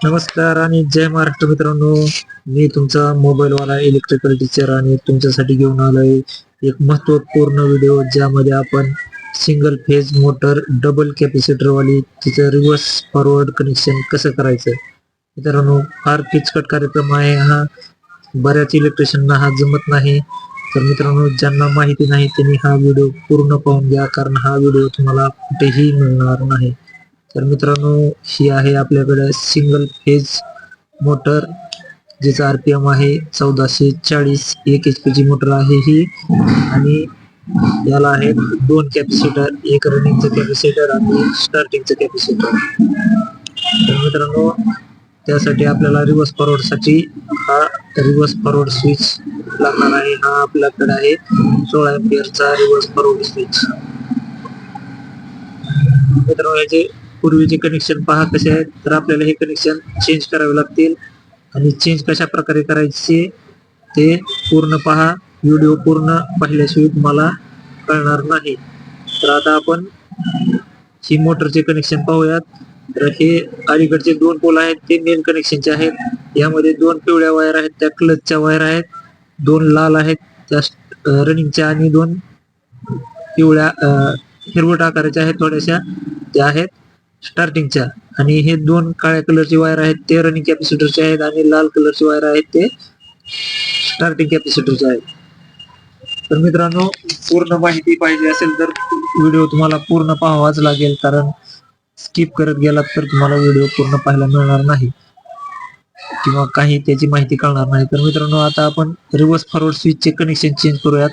नमस्कार आणि जय महाराष्ट्र मित्रांनो. मी तुमचा मोबाईलवाला इलेक्ट्रिकल टीचर आणि तुमच्यासाठी घेऊन आलोय एक महत्त्वपूर्ण व्हिडिओ ज्यामध्ये आपण सिंगल फेज मोटर डबल कॅपॅसिटरवाली तिचं रिव्हर्स फॉरवर्ड कनेक्शन कसं करायचं? मित्रांनो फार किचकट कार्यक्रम आहे हा. बऱ्याच इलेक्ट्रिशियनना हा जमत नाही. तर मित्रांनो ज्यांना माहिती नाही त्यांनी हा व्हिडिओ पूर्ण पाहून घ्या. कारण हा व्हिडिओ तुम्हाला कुठेही मिळणार नाही. तर मित्रांनो ही आहे आपल्याकडे सिंगल फेज मोटर जिचा आरपीएम आहे चौदाशे चाळीस एक एच पी ची मोटर आहे ही. आणि याला आहे दोन कॅपॅसिटर एक रनिंगचं कॅपॅसिटर आणि स्टार्टिंगचं कॅपॅसिटर तर मित्रांनो त्यासाठी आपल्याला रिव्हर्स फॉरवर्डसाठी हा रिव्हर्स फॉरवर्ड स्विच लागणार आहे. हा आपल्याकडे आहे सोळा एम्पियरचा रिव्हर्स फॉरवर्ड स्विच मित्रांनो याचे पूर्वीचे कनेक्शन पहा कसे आहेत तर आपल्याला हे कनेक्शन चेंज करावे लागतील. आणि चेंज कशा प्रकारे करायचे ते पूर्ण पहा. व्हिडिओ पूर्ण पाहिल्याशिवाय तुम्हाला कळणार नाही. तर आता आपण ही मोटरचे कनेक्शन पाहूयात. तर हे अलीकडचे दोन पोल आहेत ते मेन कनेक्शनचे आहेत. यामध्ये दोन पिवळ्या वायर आहेत त्या क्लचच्या वायर आहेत. दोन लाल आहेत त्या रनिंगच्या आणि दोन पिवळ्या हिरवट आकाराच्या आहेत थोड्याशा. त्या आहेत. स्टार्टिंगच्या आणि हे दोन काळ्या कलरचे वायर आहेत ते रनिंग कॅपॅसिटरचे आहेत आणि लाल कलरचे वायर आहेत ते स्टार्टिंग कॅपॅसिटरचे आहेत. तर मित्रांनो पूर्ण माहिती पाहिजे असेल तर व्हिडिओ तुम्हाला पूर्ण पाहावाच लागेल कारण स्किप करत गेलात तर तुम्हाला व्हिडिओ पूर्ण पाहायला मिळणार नाही. किंवा काही त्याची माहिती कळणार नाही. तर मित्रांनो आता आपण रिव्हर्स फॉरवर्ड स्विचचे कनेक्शन चेंज करूयात.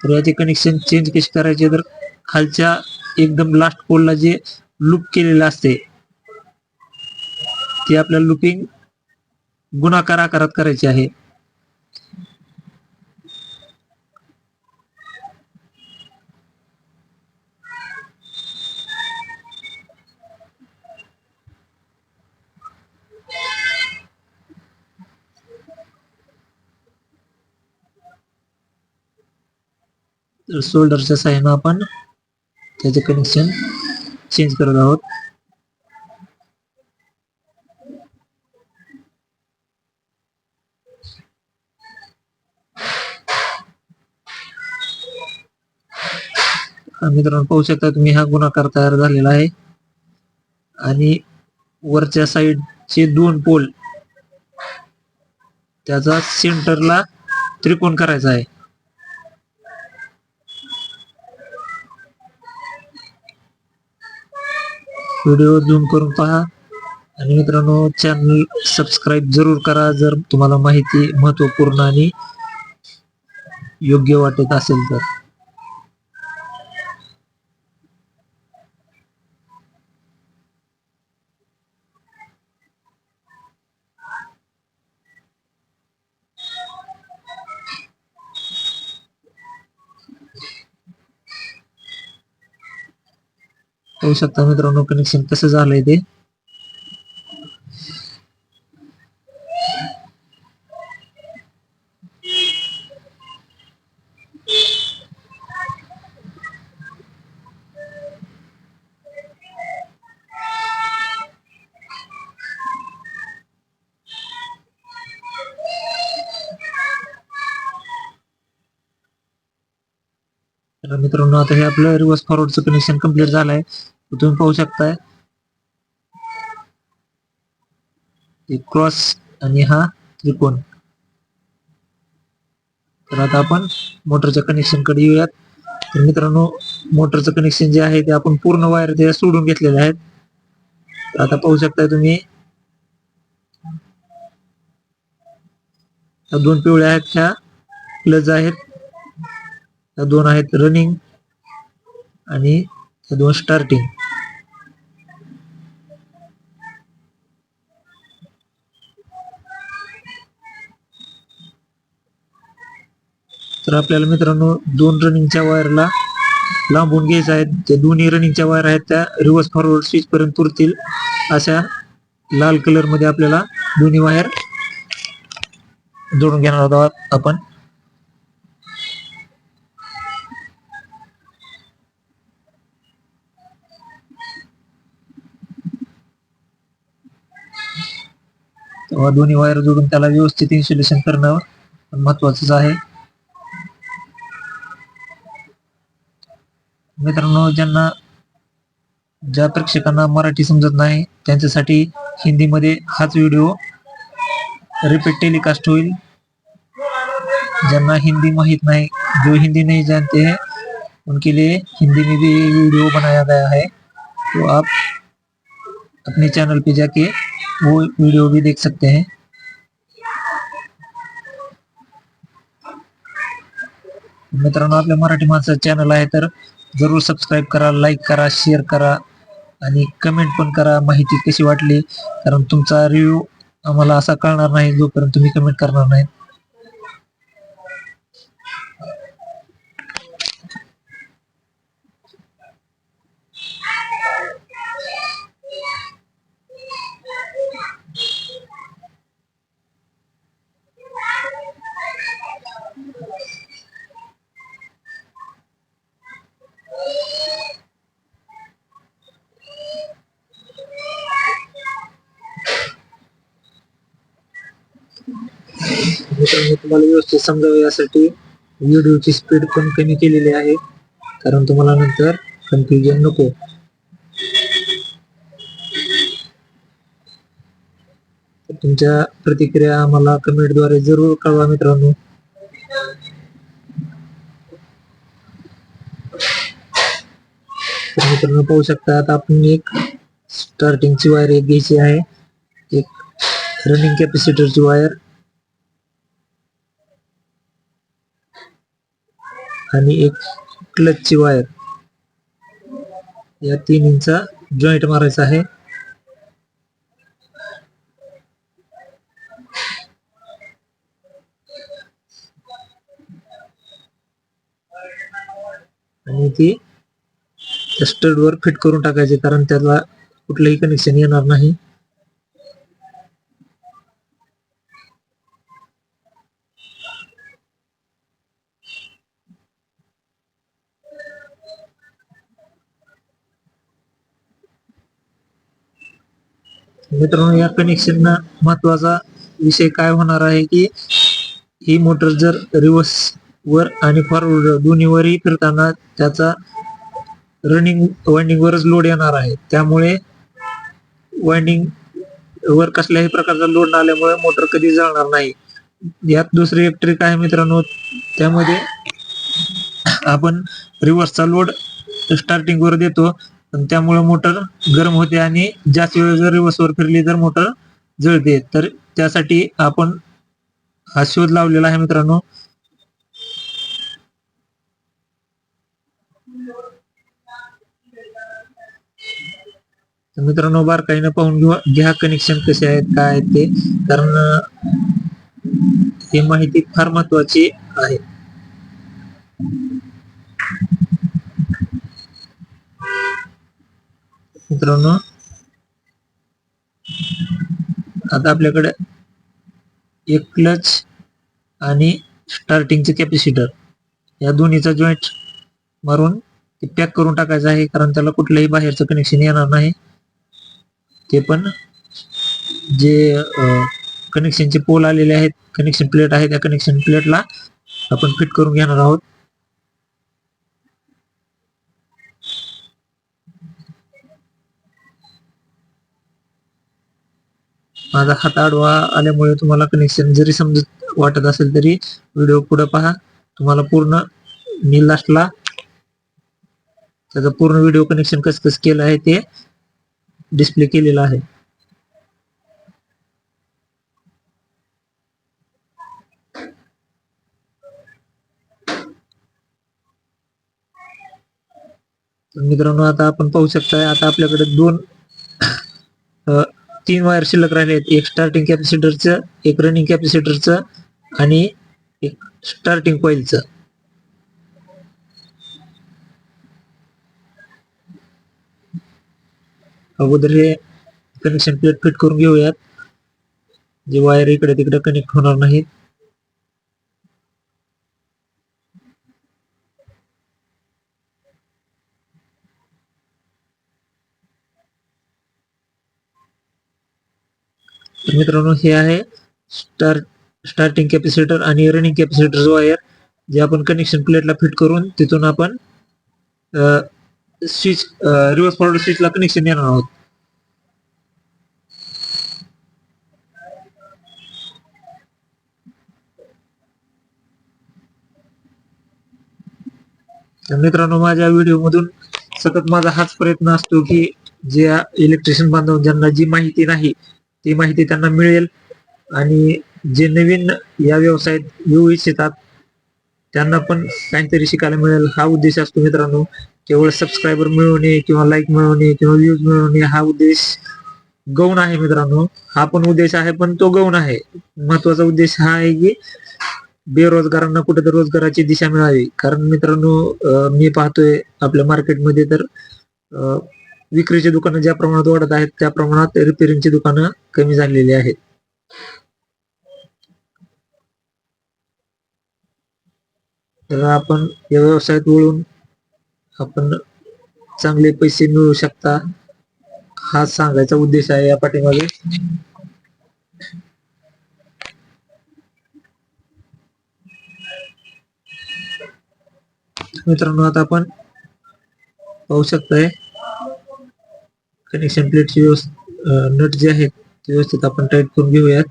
तर याचे कनेक्शन चेंज कसे करायचे? तर खालच्या एकदम लास्ट पोलला जे लूप केलेलं असते. ते आपल्याला लुपिंग गुणाकार आकारात करायचे आहे. सोल्डरच्या साह्यानं आपण त्याचे कनेक्शन चेंज करत आहोत. मित्रांनो पाहू शकता तुम्ही हा गुणाकार तयार झालेला आहे. आणि वरच्या साईडचे दोन पोल त्याचा सेंटरला त्रिकोण करायचा आहे. व्हिडिओ झूम करून पहा. आणि मित्रांनो चॅनल सबस्क्राईब जरूर करा जर तुम्हाला माहिती महत्त्वपूर्ण आणि योग्य वाटत असेल तर. पाहू शकता मित्रांनो कनेक्शन कसं झालंय ते. मित्रांनो आता हे आपलं रिव्हर्स फॉरवर्डचं कनेक्शन कंप्लीट झालंय. तुम्ही पाहू शकताय. क्रॉस आणि हा त्रिकोण. तर आता आपण मोटरच्या कनेक्शनकडे येऊयात. तर मित्रांनो मोटरचं कनेक्शन जे आहे ते आपण पूर्ण वायर ते सोडून घेतलेले आहेत. तर आता पाहू शकताय तुम्ही. दोन पिवळ्या आहेत ह्या प्लस आहेत. त्या दोन आहेत रनिंग आणि दोन स्टार्टिंग तर आपल्याला मित्रांनो दोन रनिंगच्या वायरला लांबून घ्यायचं आहेत त्या दोन्ही रनिंगच्या वायर आहेत त्या रिव्हर्स फॉरवर्ड स्विच पर्यंत पुरतील अशा लाल कलरमध्ये आपल्याला दोन्ही वायर जोडून घेणार आहोत आपण. तेव्हा दोन्ही वायर जोडून त्याला व्यवस्थित इन्सुलेशन करणं महत्वाचंच आहे. मित्रांनो ज्यांना ज्या प्रेक्षकांना मराठी समजत नाही त्यांच्यासाठी हिंदीमध्ये हाच व्हिडिओ रिपीट टेलिकास्ट होईल. ज्यांना हिंदी माहीत नहीं जो हिंदी नहीं जानते हैं उनके लिए हिंदी में भी वीडियो बनाया गया है। तो आप अपने चैनल पे जाके वो वीडियो भी देख सकते हैं। मित्रांनो आपल्या मराठी माणसाचं चॅनल आहे तर जरूर सबस्क्राईब करा लाईक करा शेअर करा आणि कमेंट पण करा. माहिती कशी वाटली? कारण तुमचा रिव्ह्यू आम्हाला असा कळणार नाही जोपर्यंत तुम्ही कमेंट करणार नाही. मित्रांनो तुम्हाला व्यवस्थित समजावं यासाठी व्हिडिओची स्पीड पण कमी केलेली आहे. कारण तुम्हाला नंतर कन्फ्युजन नको. तुमच्या प्रतिक्रिया आम्हाला कमेंटद्वारे जरूर कळवा मित्रांनो. तर मित्रांनो पाहू शकता आता आपण एक स्टार्टिंगची वायर एक घ्यायची आहे. एक रनिंग कॅपॅसिटरची वायर आणि एक क्लचची वायर या तिन्हींचा जॉईंट मारायचा आहे. आणि ती स्टडवर फिट करून टाकायचे कारण त्याला कुठलंही कनेक्शन येणार नाही. मित्रांनो या कनेक्शन महत्त्वाचा विषय काय होणार आहे की ही मोटर जर रिव्हर्स वर आणि फॉरवर्ड दोन्हीवरही फिरताना त्याचा रनिंग वाइंडिंग वरच लोड येणार आहे. त्यामुळे वाइंडिंग वर कसल्याही प्रकारचा लोड न आल्यामुळे मोटर कधी जळणार नाही. यात दुसरी एक ट्रिक आहे मित्रांनो त्यामध्ये आपण रिव्हर्सचा लोड स्टार्टिंग वर देतो. त्यामुळे मोटर गरम होते आणि जास्त वेळ जर रिव्हर्स वर फिरली तर मोटर जळते. तर त्यासाठी आपण हा शोध लावलेला आहे मित्रांनो. मित्रांनो बारकाईनं पाहून घेऊ घ्या कनेक्शन कसे आहेत काय आहेत ते. कारण ही माहिती फार महत्वाची आहे. मित्रांनो आता आपल्याकडे एक क्लच आणि स्टार्टिंगचे कॅपॅसिटर या दोन्हीचा जॉईंट मारून ते पॅक करून टाकायचं आहे कारण त्याला कुठलंही बाहेरचं कनेक्शन येणार नाही. ते पण जे कनेक्शनचे पोल आलेले आहेत कनेक्शन प्लेट आहे त्या कनेक्शन प्लेटला आपण फिट करून घेणार आहोत. माझा हात आडवा आल्यामुळे तुम्हाला कनेक्शन जरी समजत वाटत असेल तरी व्हिडिओ पुढे पहा. तुम्हाला पूर्ण मी लास्टला त्याचा पूर्ण व्हिडिओ कनेक्शन कसं कसं केलं आहे ते डिस्प्ले केलेलं आहे. मित्रांनो आता आपण पाहू शकता आता आपल्याकडे दोन तीन वायर शिल्लक राहिले आहेत. एक स्टार्टिंग कॅपॅसिटरचं एक रनिंग कॅपॅसिटरचं आणि एक स्टार्टिंग कॉइलचं अगोदर हे कनेक्शन प्लेट फिट करून घेऊयात. जे वायर इकडे तिकडे कनेक्ट होणार नाहीत. तर मित्रांनो हे आहे स्टार स्टार्टिंग कॅपॅसिटर आणि रनिंग कॅपॅसिटर वायर जे आपण कनेक्शन प्लेटला फिट करून तिथून आपण स्विच रिव्हर्स फॉरवर्ड स्विचला कनेक्शन देणार आहोत. तर मित्रांनो माझ्या व्हिडिओ मधून सतत माझा हाच प्रयत्न असतो की जे इलेक्ट्रिशियन बांधव ज्यांना जी माहिती नाही ती माहिती त्यांना मिळेल. आणि जे नवीन या व्यवसायात येऊ इच्छितात त्यांना पण काहीतरी शिकायला मिळेल. हा उद्देश असतो मित्रांनो. केवळ सबस्क्रायबर मिळवणे किंवा लाईक मिळवणे किंवा व्ह्यूज मिळवणे हा उद्देश गौण आहे मित्रांनो. हा पण उद्देश आहे पण तो गौण आहे. महत्त्वाचा उद्देश हा आहे की बेरोजगारांना कुठेतरी रोजगाराची दिशा मिळावी. कारण मित्रांनो मी पाहतोय आपल्या मार्केटमध्ये तर विक्रीची दुकानं ज्या प्रमाणात वाढत आहेत त्या प्रमाणात रिपेरिंगची दुकानं कमी झालेली आहेत. तर आपण या व्यवसायात वळून आपण चांगले पैसे मिळवू शकता हा सांगायचा उद्देश आहे या पाठीमागे. मित्रांनो आता आपण पाहू शकताय कनेक्शन प्लेटची व्यवस्था नट जे आहेत ते व्यवस्थित आपण टाईट करून घेऊयात.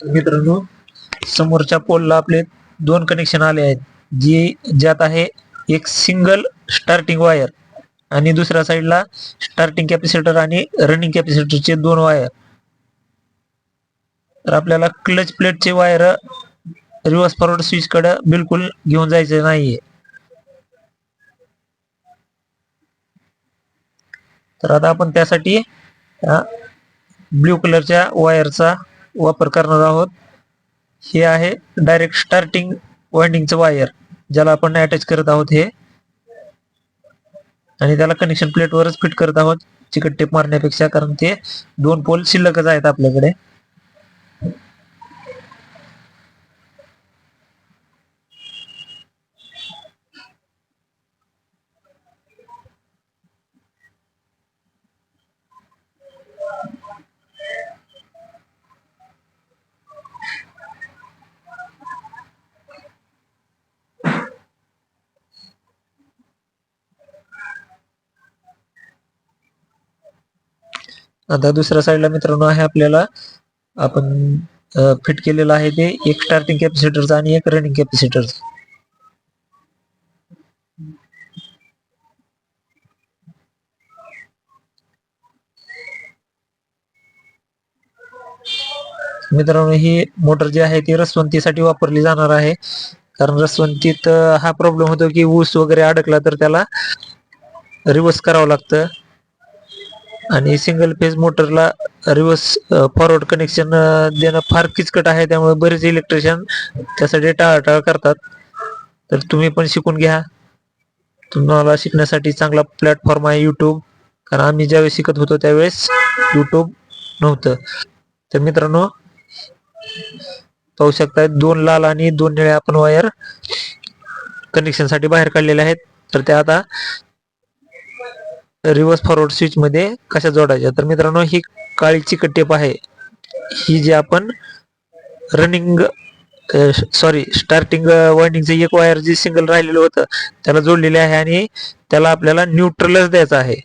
मित्रांनो समोरच्या पोलला आपले दोन कनेक्शन आले आहेत. जे ज्यात आहे एक सिंगल स्टार्टिंग वायर आणि दुसऱ्या साईडला स्टार्टिंग कॅपॅसिटर आणि रनिंग कॅपॅसिटरचे दोन वायर तर आपल्याला क्लच प्लेटचे वायर रिव्हर्स फॉरवर्ड स्विच कडे बिलकुल घेऊन जायचे नाहीये. तर आता आपण त्यासाठी ब्ल्यू कलरच्या वायरचा वापर करणार आहोत. हे आहे डायरेक्ट स्टार्टिंग वाइंडिंगचं वायर ज्याला आपण अटॅच करत आहोत हे. आणि त्याला कनेक्शन प्लेटवरच फिट करत आहोत. चिकट टेप मारण्यापेक्षा कारण ते दोन पोल शिल्लकच आहेत आपल्याकडे. आता दुसऱ्या साईडला मित्रांनो आहे आपल्याला आपण फिट केलेलं आहे ते एक स्टार्टिंग कॅपॅसिटरचा आणि एक रनिंग कॅपॅसिटरचा मित्रांनो ही मोटर जी आहे ती रसवंतीसाठी वापरली जाणार आहे. कारण रसवंतीत हा प्रॉब्लेम होतो की ऊस वगैरे अडकला तर त्याला रिवर्स करावं लागतं. आणि सिंगल फेज मोटरला रिवर्स फॉरवर्ड कनेक्शन देणं फार किचकट आहे. त्यामुळे बरेच इलेक्ट्रिशियन त्यासाठी टाळाटाळ करतात. तर तुम्ही पण शिकून घ्या. तुम्हाला शिकण्यासाठी चांगला प्लॅटफॉर्म आहे यूट्यूब कारण आम्ही ज्यावेळेस शिकत होतो त्यावेळेस यूट्यूब नव्हतं. तर मित्रांनो पाहू शकताय दोन लाल आणि दोन निळे आपण वायर कनेक्शनसाठी बाहेर काढलेले आहेत. तर त्या आता रिव्हर्स फॉरवर्ड स्विच मध्ये कशा जोडायच्या? तर मित्रांनो ही काळी चिकट टेप आहे. ही जी आपण रनिंग सॉरी स्टार्टिंग वाइंडिंगचं एक वायर जे सिंगल राहिलेलं होतं त्याला जोडलेले आहे आणि त्याला आपल्याला न्यूट्रलच द्यायचं आहे.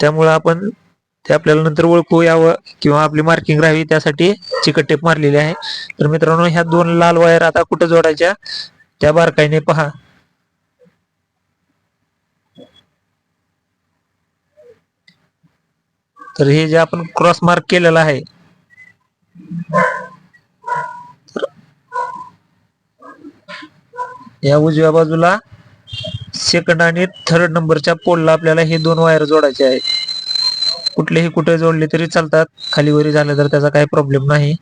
त्यामुळं आपण ते आपल्याला नंतर ओळखू यावं किंवा आपली मार्किंग राहावी त्यासाठी चिकट टेप मारलेली आहे. तर मित्रांनो ह्या दोन लाल वायर आता कुठं जोडायच्या? त्या बारकाईने पहा. तर हे जे आपण क्रॉस मार्क केलेलं आहे तर या उजव्या बाजूला सेकंड आणि थर्ड नंबरच्या पोलला आपल्याला हे दोन वायर जोडायचे आहेत. कुठलेही कुठे जोडले तरी चालतात. खाली वरी झालं तर त्याचा काही प्रॉब्लेम नाही.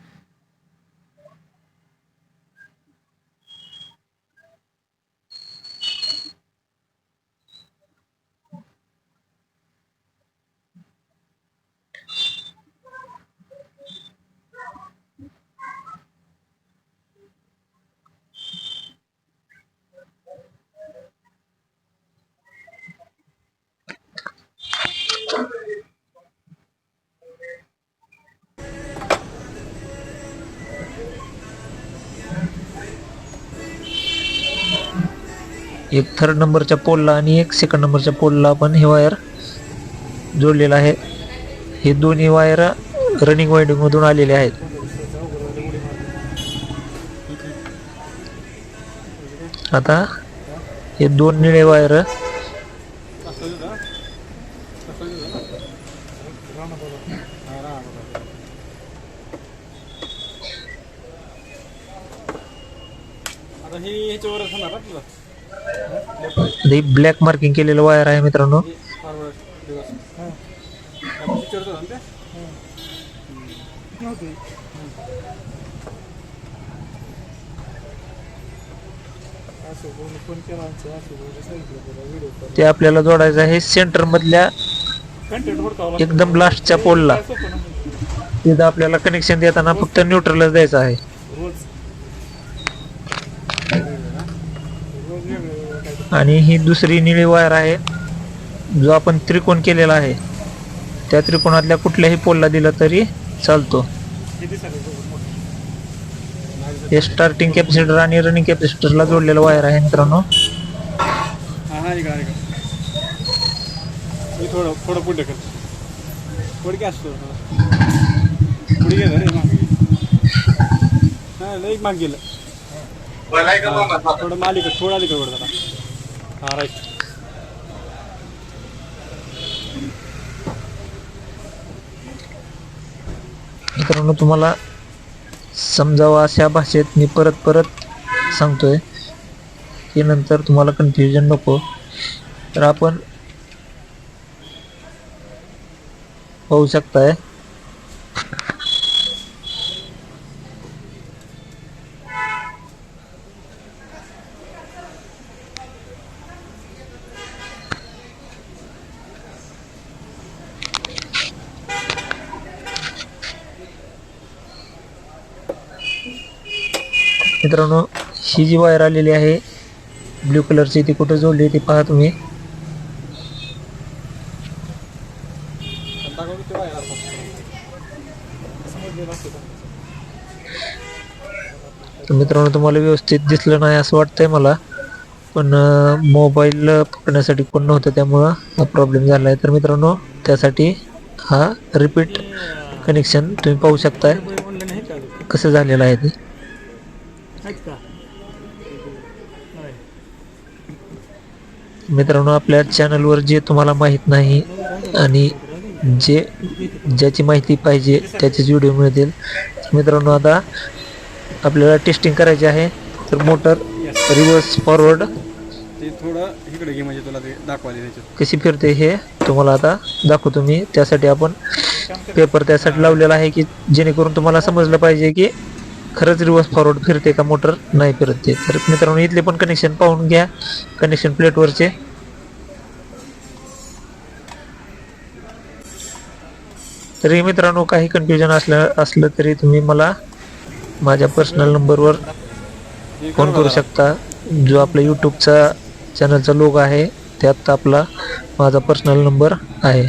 एक थर्ड नंबरच्या पोलला आणि एक सेकंड नंबरच्या पोलला आपण हे वायर जोडलेलं आहे. हे दोन्ही वायर रनिंग वायडिंग मधून आलेले आहेत. आता हे दोन निळे वायर आता हे ह्याच्यावरच होणार ना तुला हे ब्लॅक मार्किंग केलेलं वायर आहे मित्रांनो. ते? ते आपल्याला जोडायचं आहे सेंटर मधल्या एकदम लास्टच्या पोलला तिथं आपल्याला कनेक्शन देताना फक्त न्यूट्रलच द्यायचं आहे. आणि ही दुसरी निळी वायर आहे जो आपण त्रिकोण केलेला आहे. त्या त्रिकोणातल्या कुठल्याही पोलला दिला तरी चालतो. हे स्टार्टिंग कॅपॅसिटर आणि रनिंग कॅपॅसिटरला जोडलेलं वायर आहे मित्रांनो. हां हां थोडं मालिक थोडं. अलीकडे वर जरा. हां राईट मित्रांनो तुम्हाला समजावं अशा भाषेत मी परत परत सांगतोय. की नंतर तुम्हाला कन्फ्युजन नको. तर आपण पाहू शकताय. मित्रांनो ही जी वायर आलेली आहे ब्ल्यू कलरची ती कुठे जोडली ती पहा तुम्ही. मित्रांनो तुम्हाला व्यवस्थित दिसलं नाही असं वाटतंय मला पण मोबाईल पकडण्यासाठी कोण नव्हतं त्यामुळं हा प्रॉब्लेम झाला आहे तर मित्रांनो त्यासाठी हा रिपीट कनेक्शन तुम्ही पाहू शकताय. आहे कसं झालेलं आहे ते. आहेत का मित्रांनो आपल्या चॅनलवर जे तुम्हाला माहीत नाही आणि जे ज्याची माहिती पाहिजे त्याचेच व्हिडिओ मिळतील मित्रांनो आता आपल्याला टेस्टिंग करायची आहे. तर मोटर रिव्हर्स फॉरवर्ड ते थोडं इकडे घे म्हणजे तुला ते दाखवायला त्याच्यात कशी फिरते हे तुम्हाला आता दाखवतो मी. त्यासाठी आपण पेपर त्यासाठी लावलेला आहे की जेणेकरून तुम्हाला समजलं पाहिजे की खरंच रिव्हर्स फॉरवर्ड फिरते का मोटर नाही फिरते. ते तर मित्रांनो इथले पण कनेक्शन पाहून घ्या. कनेक्शन प्लेटवरचे तरी मित्रांनो काही कन्फ्युजन असलं असलं तरी तुम्ही मला माझ्या पर्सनल नंबरवर फोन करू शकता. जो आपला यूट्यूबचा चॅनलचा लोग आहे त्यात आपला माझा पर्सनल नंबर आहे.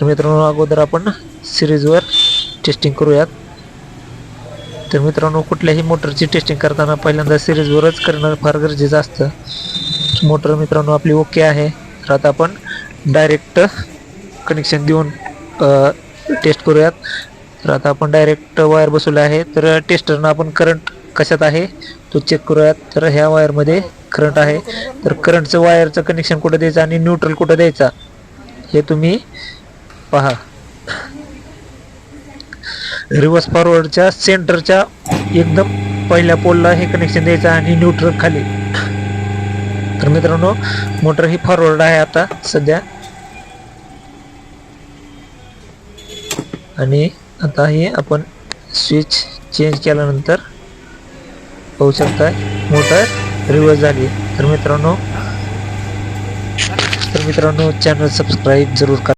तर मित्रांनो अगोदर आपण सिरीजवर टेस्टिंग करूयात. तर मित्रांनो कुठल्याही मोटरची टेस्टिंग करताना पहिल्यांदा सिरीजवरच करणं फार गरजेचं असतं. मोटर मित्रांनो आपली ओके आहे. तर आता आपण डायरेक्ट कनेक्शन देऊन टेस्ट करूयात. तर आता आपण डायरेक्ट वायर बसवले आहे. तर टेस्टरनं आपण करंट कशात आहे तो चेक करूयात. तर ह्या वायरमध्ये करंट आहे. तर करंटचं वायरचं कनेक्शन कुठं द्यायचं आणि न्यूट्रल कुठं द्यायचा हे तुम्ही पहा. रिव्हर्स फॉरवर्डच्या सेंटरच्या एकदम पहिल्या पोलला हे कनेक्शन द्यायचं आणि न्यूट्रल खाली. तर मित्रांनो मोटर ही फॉरवर्ड आहे आता सध्या. आणि आता हे आपण स्विच चेंज केल्यानंतर पाहू शकता मोटर रिव्हर्स झाली. तर मित्रांनो तर मित्रांनो चॅनल सबस्क्राईब जरूर करा.